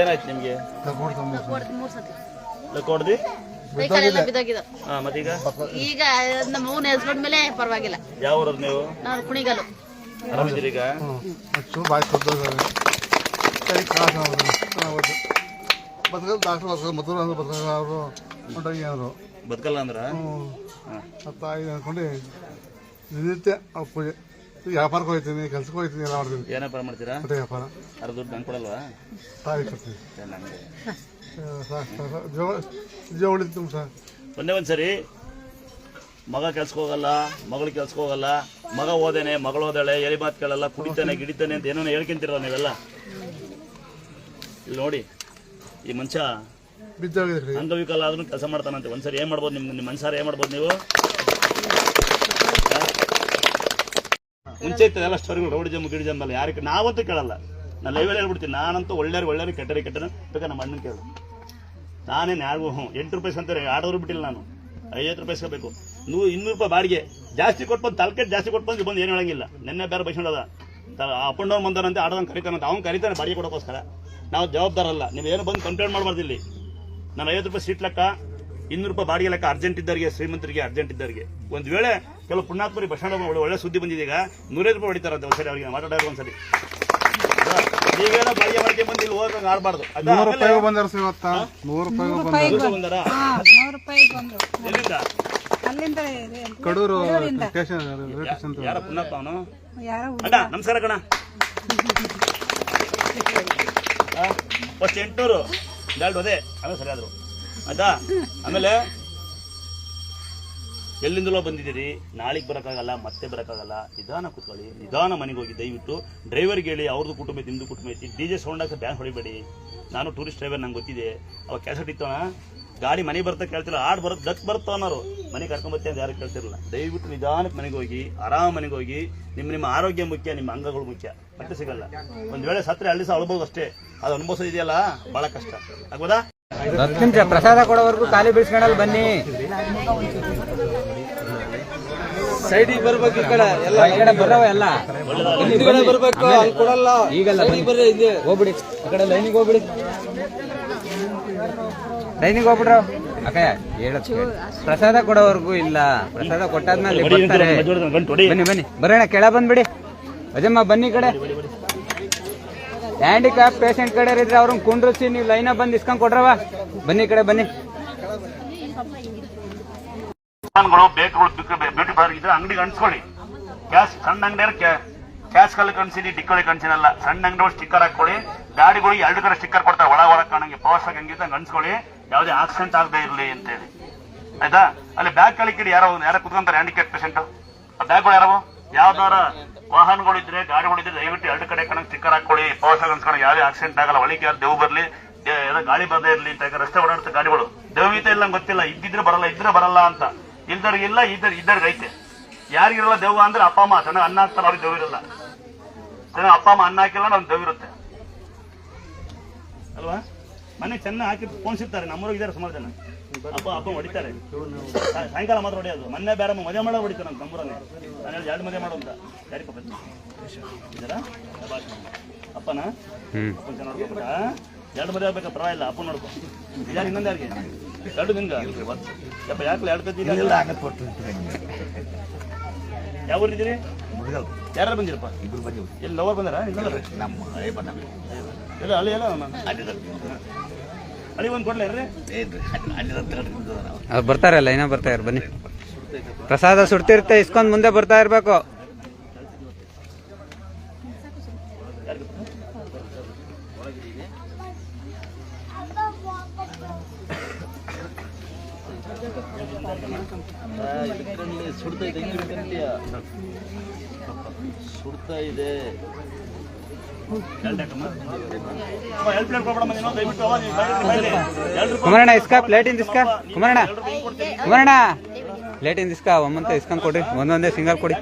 ಏನಾಯ್ತು ನಿಮ್ಗೆ? ಲಕ್ಕೋಡ್ದಿ ಹಾ ಮತ್ತೀಗ? ಈಗ ನಮ್ಮ ಮೂನ್ ಹೆಸ್ಕೊಂಡ್ ಮೇಲೆ ಪರವಾಗಿಲ್ಲ. ಯಾವ ಊರದ್ ನೀವು? ನಾನು ಕುಣಿಗಲು ಆರಾಮಿದ್ದೀರಿ ಈಗ? ಬಾಯಿ ಕೈ ಕಾಸು ಆಗೋದು ಬದುಕಲು ಡಾಕ್ಟ್ರ್ ಬದುಕಲು ಮಧುರ ಅಂದ್ರೆ ಬದುಕಲ್ಲ ಅವರು ಹೊಂಟೋಗಿ ಅವರು ಬದುಕಲ್ಲ ಅಂದ್ರೆ? ಇದು ಅಂದ್ಕೊಂಡು ನಿತ್ಯ ಅವ್ರ ಪೂಜೆ. ವ್ಯಾಪಾರಕ್ಕೆ ಹೋಗ್ತೀನಿ ಕೆಲ್ಸಕ್ಕೆ ಹೋಗ್ತೀನಿ ಎಲ್ಲ ಮಾಡ್ತೀನಿ. ಏನಪ್ಪ ಮಾಡ್ತೀರಾ? ಬಟ್ಟೆ ವ್ಯಾಪಾರ. ಅದ್ರ ದುಡ್ಡು ನಂಗೆ ಕೊಡಲ್ವಾ? ತಾಯಿ ಕೊಡ್ತೀನಿ. ಜೀವ ಉಳಿತು ಸರ್ ಒಂದೇ ಒಂದ್ಸರಿ ಮಗ ಕೆಲ್ಸಕ್ಕೆ ಹೋಗಲ್ಲ ಮಗಳು ಕೆಲ್ಸಕ್ಕೆ ಹೋಗಲ್ಲ ಮಗ ಓದೇನೆ ಮಗಳು ಓದಾಳೆ ಎಲಿ ಮಾತು ಕೇಳಲ್ಲ ಕುಡಿತಾನೆ ಗಿಡಿತಾನೆ ಅಂತ ಏನೋ ಹೇಳ್ಕೊಂತೀರ ನೀವೆಲ್ಲ. ಇಲ್ಲಿ ನೋಡಿ ಈ ಮನುಷ್ಯ ಅಂಗವಿಕಲ ಆದ್ರೂ ಕೆಲಸ ಮಾಡ್ತಾನಂತೆ. ಒಂದ್ಸರಿ ಏನ್ ಮಾಡ್ಬೋದು ನಿಮ್ ನಿಮ್ಮ ಮನ್ಸಾರ ಏನ್ ಮಾಡ್ಬೋದು ನೀವು? ಮುಂಚೆ ಇತ್ತದೆಲ್ಲ ಎಲ್ಲ ಸ್ಟೋರಿಗಳು ರೌಡಿ ಜಮ್ ಗಿಡಿ ಜಮ್ಮಲ್ಲ ಯಾರಿಗೆ ನಾವಂತೂ ಕೇಳಲ್ಲ. ನಾನು ಲೈವಲ್ಲಿ ಹೇಳ್ಬಿಡ್ತೀನಿ. ನಾನಂತೂ ಒಳ್ಳೆಯವ್ರು ಒಳ್ಳೆಯವ್ರು ಕೆಟ್ಟರೆ ಕೆಟ್ಟರೆ ಬೇಕಾ ನಮ್ಮ ಅಣ್ಣನ ಕೇಳು. ನಾನೇನು ಯಾರಿಗೂ ಹ್ಞೂ ಎಂಟು ರೂಪಾಯಿ ಅಂತಾರೆ ಆಡೋರು ಬಿಟ್ಟಿಲ್ಲ ನಾನು. ಐವತ್ತು ರೂಪಾಯಿ ಸಿಗಬೇಕು. ನೂ ಇನ್ನೂರು ರೂಪಾಯಿ ಬಾಡಿಗೆ. ಜಾಸ್ತಿ ಕೊಟ್ಟು ಬಂದು ತಲೆಕೆಟ್ ಜಾಸ್ತಿ ಕೊಟ್ಟು ಬಂದು ಬಂದು ಏನು ಹೇಳಂಗಿಲ್ಲ. ನಿನ್ನೆ ಬೇರೆ ಬೈಸ್ಕೊಂಡದ. ಅಪ್ ಅಂಡ್ ಡೌನ್ ಬಂದಾನಂತೆ ಆಡೋದಂಗೆ ಕರಿತಾನಂತ. ಅವ್ನು ಕರಿತಾನೆ ಬಾಡಿಗೆ ಕೊಡೋಕ್ಕೋಸ್ಕರ ನಾವು ಜವಾಬ್ದಾರಲ್ಲ. ನೀವು ಏನು ಬಂದು ಕಂಪ್ಲೇಂಟ್ ಮಾಡಬಾರ್ದು ಇಲ್ಲಿ. ನಾನು ಐವತ್ತು ರೂಪಾಯಿ ಸೀಟ್ ಲೆಕ್ಕ ಇನ್ನೂರು ರೂಪಾಯಿ ಬಾಡಿಗೆ ಲೆಕ್ಕ ಅರ್ಜೆಂಟ್ ಇದ್ದವರಿಗೆ ಶ್ರೀಮಂತರಿಗೆ ಅರ್ಜೆಂಟ್ ಇದ್ದವರಿಗೆ. ಒಂದು ವೇಳೆ ಕೆಲವು ಪುಣ್ಯಾತ್ಮರಿ ಬಸ್ ಸ್ಟ್ಯಾಂಡ್ ಒಳ್ಳೆ ಒಳ್ಳೆ ಸುದ್ದಿ ಬಂದಿದೆ ಈಗ ನೂರೈದು ರೂಪಾಯಿ ಹೊಡಿತಾರಂತೆ ಒಂದ್ಸರಿ ಅವರಿಗೆ ಮಾತಾಡೋದು ಒಂದ್ಸರಿ. ನೀವೇನೋ ಬಾಡಿಗೆ ಬಾಡಿಗೆ ಬಂದು ಇಲ್ಲಿ ಹೋಗಂಗೆ ಆಡಬಾರ್ದು ನೂರು ರೂಪಾಯಿಗೂ ಬಂದಾರ ಸರ್ ಇವತ್ತ? ನೂರು ಬಂದಾರ. ಬಂದಾರ ನೂರು ರೂಪಾಯಿ ಬಂದ್ರು. ಎಲ್ಲಿಂದ ಕಡೂರು ಯಾರ ಪುಣ್ಯಪ್ಪ ಅವನು? ಅಣ್ಣ ನಮಸ್ಕಾರ ಕಣ. ಫಸ್ಟ್ ಎಂಟುನೂರು ಎರಡು ಅದೇ ಆಮೇಲೆ ಸರಿ ಆದ್ರು ಆಯ್ತಾ? ಆಮೇಲೆ ಎಲ್ಲಿಂದಲೋ ಬಂದಿದ್ದೀರಿ? ನಾಳೆಗೆ ಬರೋಕ್ಕಾಗಲ್ಲ, ಮತ್ತೆ ಬರೋಕ್ಕಾಗಲ್ಲ. ನಿಧಾನ ಕೂತ್ಕೊಳ್ಳಿ. ನಿಧಾನ ಮನೆಗೆ ಹೋಗಿ. ದಯವಿಟ್ಟು ಡ್ರೈವರ್ಗೆ ಹೇಳಿ ಅವ್ರದ್ದು ಕುಟುಂಬ ನಿಮ್ಮದು ಕುಟುಂಬ ಐತಿ. ಡಿ ಜೆ ಸೌಂಡ್ ಹಾಕಿ ಬ್ಯಾಂಕ್ ಹೊಡಿಬೇಡಿ. ನಾನು ಟೂರಿಸ್ಟ್ ಡ್ರೈವರ್, ನಂಗೆ ಗೊತ್ತಿದೆ. ಅವಾಗ ಕ್ಯಾಸೆಟ್ ಇತ್ತೋಣ ಗಾಡಿ ಮನೆ ಬರ್ತಾ ಕೇಳ್ತಿಲ್ಲ ಆಡ್ ಬರುತ್ತೆ ದಕ್ ಬರುತ್ತೋ ಅನ್ನೋರು. ಮನೆ ಕರ್ಕೊಂಬತ್ತೆ ಅಂತ ಯಾರು ಕೇಳ್ತಿರಲ್ಲ ದಯವಿಟ್ಟು ನಿಧಾನಕ್ಕೆ ಮನೆಗೆ ಹೋಗಿ ಆರಾಮ್ ಮನೆಗೆ ಹೋಗಿ. ನಿಮ್ಮ ನಿಮ್ಮ ಆರೋಗ್ಯ ಮುಖ್ಯ ನಿಮ್ಮ ಅಂಗಗಳು ಮುಖ್ಯ. ಮತ್ತೆ ಸಿಗಲ್ಲ. ಒಂದ್ ವೇಳೆ ಸತ್ರೆ ಅಲ್ಲಿ ಸಹ ಅಳ್ಬೋದು ಅಷ್ಟೇ. ಅದು ಅನುಭವಿಸೋದು ಇದೆಯಲ್ಲ ಬಹಳ ಕಷ್ಟ. ಆಗ್ಬೋದಾ? ನಿಮಿಷ ಪ್ರಸಾದ ಕೊಡೋವರೆಗೂ ಖಾಲಿ ಬಿಡಿಸ್ಕೊಂಡಲ್ಲಿ ಬನ್ನಿ. ಸೈಡಿಗೆ ಬರ್ಬೇಕು ಈ ಕಡೆ ಎಲ್ಲ. ಈ ಕಡೆ ಬರವ ಎಲ್ಲ. ಹಿಂದ್ಗಡೆ ಬರ್ಬೇಕು ಅಲ್ಲಿ ಕೊಡಲ್ಲ. ಈಗಲ್ಲ ಬರ್ರಿ ಇಲ್ಲಿ ಹೋಗ್ಬಿಡಿ. ಆ ಕಡೆ ಲೈನಿಗೆ ಹೋಗ್ಬಿಡಿ. ಲೈನಿಗೆ ಹೋಗ್ಬಿಡ್ರ ಅಕ್ಕ ಕೇಳಿ. ಪ್ರಸಾದ ಕೊಡೋವರೆಗೂ ಇಲ್ಲ. ಪ್ರಸಾದ ಕೊಟ್ಟಾದ್ಮೇಲೆ ಬರ್ತಾರೆ. ಬನ್ನಿ ಬನ್ನಿ ಬರೋಣ ಕೆಳ ಬಂದ್ಬಿಡಿ. ಅಜಮ್ಮ ಬನ್ನಿ ಈ ಕಡೆ. ಹ್ಯಾಂಡಿಕ್ಯಾಪ್ ಪೇಷಂಟ್ ಕಡೆ ಇದ್ರೆ ಅವ್ರನ್ನ ಕುಂಡ್ರಿಸಿ ನೀವು ಲೈನ ಬಂದು ಇಸ್ಕೊಂಡ್ ಕೊಡ್ರವ ಬನ್ನಿ ಈ ಕಡೆ ಬನ್ನಿ. ಗಳು ಬೇಕುಗಳು ಬ್ಯೂಟಿ ಪಾರ್ಲರ್ ಇದ್ರೆ ಅಂಗಡಿಗೆ ಅನ್ಸ್ಕೊಳ್ಳಿ ಕ್ಯಾಶ್ ಸಣ್ಣ ಅಂಗಡಿಯವ್ರ ಕ್ಯಾಶ್ ಕಲ್ಲಿ ಕಣ್ಸಿನಿ ಟಿಕ್ಕಲ್ಲಿ ಕಣ್ಸಿನಲ್ಲ. ಸಣ್ಣ ಅಂಗಡಿಗಳು ಸ್ಟಿಕ್ಕರ್ ಹಾಕೊಳ್ಳಿ ಗಾಡಿಗಳು ಎರಡು ಕಡೆ ಸ್ಟಿಕ್ಕರ್ ಕೊಡ್ತಾರೆ ಒಳ ಒಳ ಕಾಣಂಗೆ. ಪವರ್ಸ್ ಹಂಗಿದ್ದಂಗೆ ಅನ್ಸ್ಕೊಳ್ಳಿ ಯಾವುದೇ ಆಕ್ಸಿಡೆಂಟ್ ಆಗದೇ ಇರಲಿ ಅಂತೇಳಿ. ಆಯ್ತಾ? ಅಲ್ಲಿ ಬ್ಯಾಗ್ ಕಳಿಕಿಡಿ, ಯಾರೋ ಯಾರೋ ಕುತ್ಕೊಂತಾರೆ ಹ್ಯಾಂಡಿಕ್ಯಾಪ್ ಪೇಷಂಟ್ ಆ ಬ್ಯಾಗ್ಗಳು ಯಾರವು? ಯಾವ್ದಾರ ವಾಹನಗಳು ಇದ್ರೆ, ಗಾಡಿಗಳು ಇದ್ರೆ, ದಯವಿಟ್ಟು ಎರಡು ಕಡೆ ಕಣಕ್ ಸ್ಟಿಕ್ಕರ್ ಹಾಕೊಳ್ಳಿ ಪವರ್ಸ್ ಅನ್ಸ್ಕೊಂಡು ಯಾವುದೇ ಆಕ್ಸಿಡೆಂಟ್ ಆಗಲ್ಲ, ಒಳಗೆ ಯಾರು ದೇವು ಬರಲಿ ಏನೋ ಗಾಳಿ ಬರದೇ ಇರಲಿ ಅಂತ ರಸ್ತೆ ಓಡಾಡ್ತ ಗಾಡಿಗಳು. ದೇವೀತ ಇಲ್ಲ ಗೊತ್ತಿಲ್ಲ. ಇದ್ದಿದ್ರೆ ಬರಲ್ಲ, ಇದ್ರೆ ಬರಲ್ಲ ಅಂತ. ಇಲ್ದವ್ರಿಗೆ ಇಲ್ಲ ಇದ್ದರ್ ಇದ್ದವ್ರಿಗೆ ಐತೆ. ಯಾರಿಗಿರಲ್ಲ ದೇವ ಅಂದ್ರೆ ಅಪ್ಪ, ಅಮ್ಮ. ಚೆನ್ನಾಗಿ ಅನ್ನ ಹಾಕ್ತಾರೆ, ಅವ್ರಿಗೆ ದೇವಿರಲ್ಲ ಚೆನ್ನಾಗಿ ಅಪ್ಪ, ಅಮ್ಮ ಅನ್ನ ಹಾಕಿಲ್ಲ ಅವ್ನು ದೇವಿರುತ್ತೆ ಅಲ್ವಾ? ಮನೆ ಚೆನ್ನಾಗಿ ಹಾಕಿ ಪೋಣಿಸಿರ್ತಾರೆ ನಮ್ಮೂರಿಗೆ ಇದ್ದಾರೆ ಸುಮಾರು ಜನ. ಅಪ್ಪ ಅಪ್ಪ ಹೊಡಿತಾರೆ. ಸಾಯಂಕಾಲ ಮಾತ್ರ ಹೊಡೆಯೋದು. ಮೊನ್ನೆ ಬೇರೆ ಮದುವೆ ಮಾಡೋ ಹೊಡಿತಾರೆ ನಮ್ಮ ನಮ್ಮೂರಲ್ಲಿ. ನಾನು ಹೇಳಿ ಎರಡು ಮದುವೆ ಮಾಡೋ ಅಂತ. ಯಾರಿಗೆ ಪಾಪ ಇದ್ದಾರಾ? ಅಪ್ಪನ? ಹ್ಮ್. ಅಪ್ಪನ ಚೆನ್ನಾಗಿ ಎರಡು ಮದುವೆ ಆಗ್ಬೇಕಾ? ಇಲ್ಲ ಅಪ್ಪ ನೋಡ್ಕೊ. ಯಾರು ಇನ್ನೊಂದು ಯಾರಿಗೆ? ಎರಡು ನಿಂಗ. ಯಪ್ಪ ಯಾಕೆ ಎರಡು ಕದ್ದಿ ಯಾವ ಊರಿದ್ದೀರಿ? ಯಾರು ಬಂದಿರಪ್ಪ? ಇಬ್ರು ಬಂದಿವ್ರು ಎಲ್ಲಿ ಲವರ್ ಬಂದಾರ? ನಮ್ಮ ಎಲ್ಲ ಅಲ್ಲಿ ಎಲ್ಲ ಅಲ್ಲಿ ಒಂದು ಕೊಡ್ಲೇ ರೀ ಅವ್ರು ಬರ್ತಾರಲ್ಲ ಲೈನ ಬರ್ತಾ ಇರ್ ಬನ್ನಿ. ಪ್ರಸಾದ ಸುಡ್ತಿರ್ತೆ ಇಸ್ಕೊಂಡ್ ಮುಂದೆ ಬರ್ತಾ ಇರ್ಬೇಕು. ಸುಡ್ತಾ ಇದೆ? ಸುಡ್ತಾ ಇದೆ. ಕುಮಾರಣ್ಣ ಇಸ್ಕ ಇಂದ ಇಸ್ಕಾ. ಕುಮಾರಣ್ಣ ಕುಮಾರಣ್ಣ. ಪ್ಲೇಟಿಂದ ಇಸ್ಕ ಒಮ್ಮಂತ ಇಸ್ಕೊಂಡ್ ಕೊಡ್ರಿ. ಒಂದೊಂದೇ ಸಿಂಗಲ್ ಕೊಡಿ.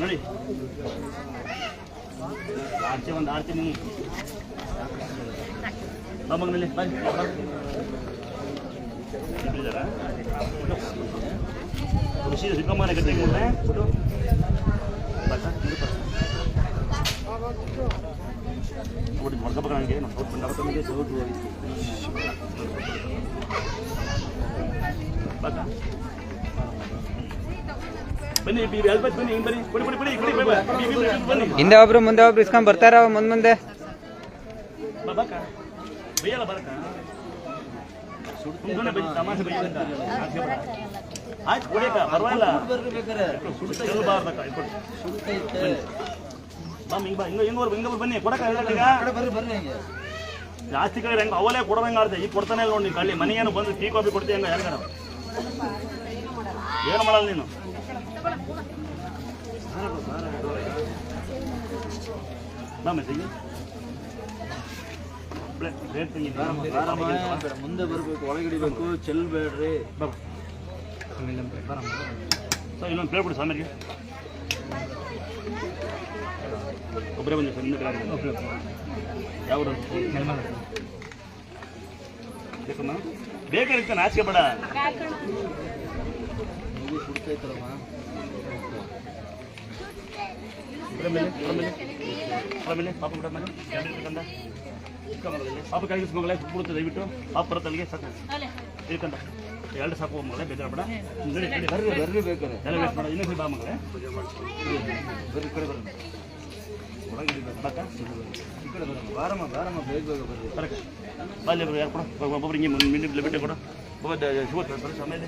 ನೋಡಿ. ಆಚೆ ಒಂದು ಆರ್ತಿ ನೀವು ಬಾ ಮಗನಲ್ಲಿ ಬನ್ನಿ ಇಟ್ಟಿದ್ದಾರಾ? ಕೃಷಿ ಸಿಕ್ಕಮ್ಮನೆ ಕಟ್ಟಿ ಬಿಟ್ಟು ಬಸ್ ನೋಡಿ ಮಾಡ್ಕೋಬೇಕು ನನಗೆ ನಮ್ಮ ಸೌತ್ ಬಂಡಾಪುರಕ್ಕೆ ಸೌತ್ ಬಾಕ ಹಿಂದೆ ಒಬ್ರು ಮುಂದೆ ಒಬ್ರು ಇಸ್ಕೊಂಡ್ ಬರ್ತಾರ ಮುಂದ್ ಮುಂದೆ ಆಯ್ತು ಪರವಾಗಿಲ್ಲ ಹಿಂಗೆ ಹಿಂಗೆ ಹಿಂಗೆ ಹಿಂಗೆ ಬನ್ನಿ ಕೊಡಕ ಹಂಗೆ ಜಾಸ್ತಿ ಕಡೆ ಹೆಂಗ ಅವಲೇ ಕೊಡೋದಂಗೆ ಈಗ ಕೊಡ್ತಾನೆ ಇಲ್ಲ ನೋಡಿ ಕಳ್ಳಿ ಮನೆಗೇನು ಬಂದು ಟೀ ಕಾಫಿ ಕೊಡ್ತೀಯ ಹೆಂಗ ಯಾರಿಗಾರ ಏನು ಮಾಡಲ್ಲ ನೀನು ಮುಂದೆ ಬರ್ಬೇಕು ಒಳಗಿಡಿಬೇಕು ಚೆಲ್ಬೇಡ್ರಿ ಬಾ ಸರ್ ಇನ್ನೊಂದು ಪ್ಲೇಟ್ ಕೊಡಿ ಸಾಮಿಗೆ ಒಬ್ಬರೇ ಬಂದಿದೆ ಸರ್ ಇನ್ನೊಬ್ಬರೇ ಯಾವ ಬೇಕಮ್ಮ ಬೇಕಾಗಿರ್ತ ನಾಚಿಕೆ ಬೇಡ ನೀವು ಸುಡ್ತೈತ್ರಮ್ಮ ಮೇಲೆ ಪಾಪ ಬಿಡ ಮೇಲೆ ಇಟ್ಕೊಂಬಲ್ಲಿ ಪಾಪ ಕೈಗೆ ಮಗಳೇ ಬಿಡುತ್ತೆ ದಯವಿಟ್ಟು. ಪಾಪ ಬರುತ್ತೆ ಅಲ್ಲಿಗೆ ಸಾಕು. ಇಟ್ಕೊಂಡ ಎರಡು ಸಾಕು ಮಗಳೇ ಬೇಜಾರು ಬೇಡ. ಬರ್ರಿ ಬರ್ರಿ ಬೇಕಾರೆ. ಎಲ್ಲ ಮಾಡ. ಇನ್ನೊಂದು ಬಾ ಮಗಳೇ ಬರ್ರಿ ಕಡೆ ಬರ್ರಿ. ಒಳಗೆ ಇಳಿಬೇಕು. ಬಾಕ? ಈ ಕಡೆ ಬರ್ರಿ. ಬಾರಮ್ಮ ಬಾರಮ್ಮ. ಬೇಗ ಬೇಗ ಬರ್ರಿ. ಕರೆಕ್ಟ್ ಬಾಲ್ಯ ಯಾರು ಕೊಡು? ಒಬ್ಬೊಬ್ರು ಹಿಂಗೆ ಮಿಂಡಿ ಬಿಟ್ಟೆ ಕೊಡು. ಒಬ್ಬ ಶಿವ ಬರೀ ಆಮೇಲೆ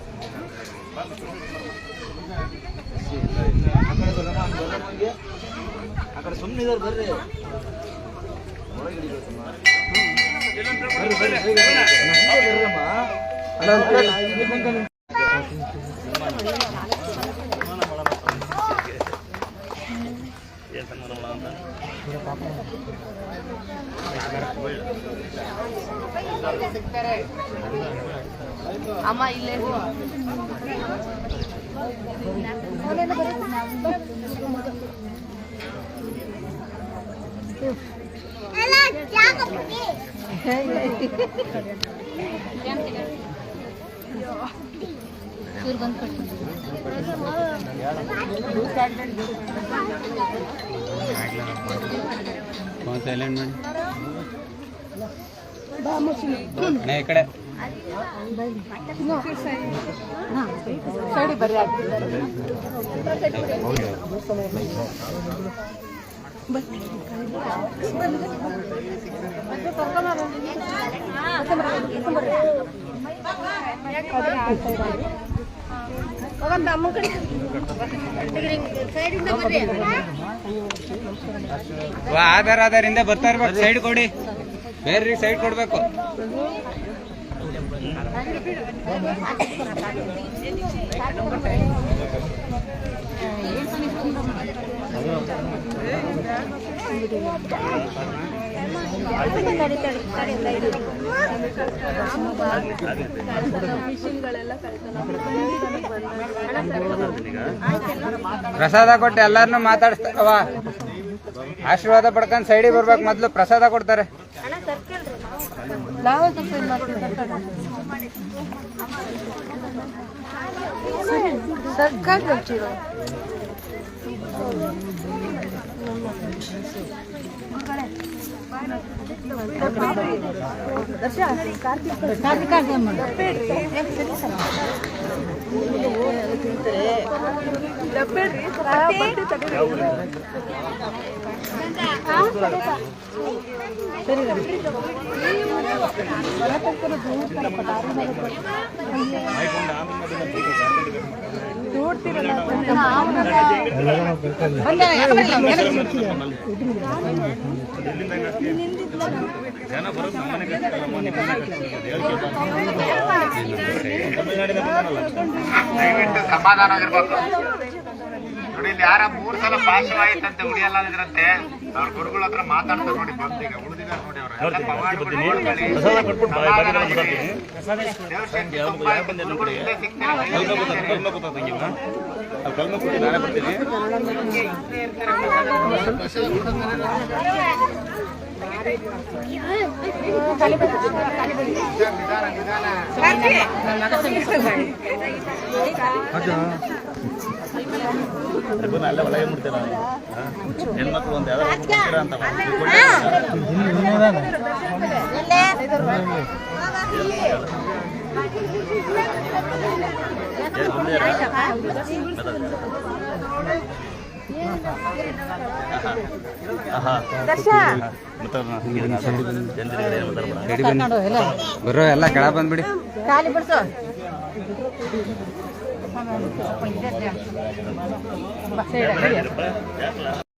ಆ ಕಡೆ ಬರೋಣ ಬರೋಣ ಹಂಗೆ ಆ ಕಡೆ ಸುಮ್ಮನೆ ಇದಾರೆ ಬರ್ರಿ ಒಳಗಿಡಿಬೇಕಮ್ಮ ಬರ್ರಿ ಬರ್ರಿ ಬೇಗ ಬರ್ರಿ. ಬರ್ರಮ್ಮ ಏನು ಸನ್ಮಾನ ಮಾಡೋಣ ಅಂತ ಅಮ್ಮ ಇಲ್ಲೇ ಇವ್ರು ಬಂದು ಫೋನ್ ಸೈಲೆಂಟ್ ಮಾಡಿ ಅಣ್ಣ, ಈ ಕಡೆ ವಾ, ಆಧಾರ್ ಆಧಾರಿಂದ ಬರ್ತಾ ಇರ್ಬೇಕು. ಸೈಡ್ ಕೊಡಿ. ಬೇರೆ ಸೈಡ್ ಕೊಡ್ಬೇಕು. ಪ್ರಸಾದ ಕೊಟ್ಟು ಎಲ್ಲಾರನು ಮಾತಾಡಿಸ್ತಾರವ ಆಶೀರ್ವಾದ ಪಡ್ಕೊಂಡು ಸೈಡಿಗೆ ಬರ್ಬೇಕು. ಮೊದ್ಲು ಪ್ರಸಾದ ಕೊಡ್ತಾರೆ. ಜನ ಬರೋದು ನಮ್ಮನೆ ಕಟ್ಟಾರಮ್ಮ, ಸರಿ ದಯವಿಟ್ಟು ಸಮಾಧಾನ ಆಗಿರ್ಬೇಕು. ನೋಡಿ ಇಲ್ಲಿ ಯಾರ ಮೂರ್ ಸಲ ಪಾಸ್ ಆಯ್ತಂತೆ ಉಳಿಯಲ್ಲ ಇದ್ರಂತೆ ಅವ್ರ ಗುರುಗಳ ಹತ್ರ ಮಾತಾಡ್ತಾರೆ ನೋಡಿ ಉಳಿದಿದ್ದಾರೆ ಬಾಯಿ ಮಾತಾಡ್ತೀನಿ ಅಲ್ಲೇ ಒಳಗೆ ಮುಡ್ತೀರ ಹೆಣ್ಮಕ್ಳು ಒಂದು ಯಾವ್ದಾರು ಅಂತ ಬರೋ ಎಲ್ಲ ಕೆಳ ಬಂದ್ಬಿಡಿ. ಖಾಲಿ ಬಿಡ್ಸು. persona que se puede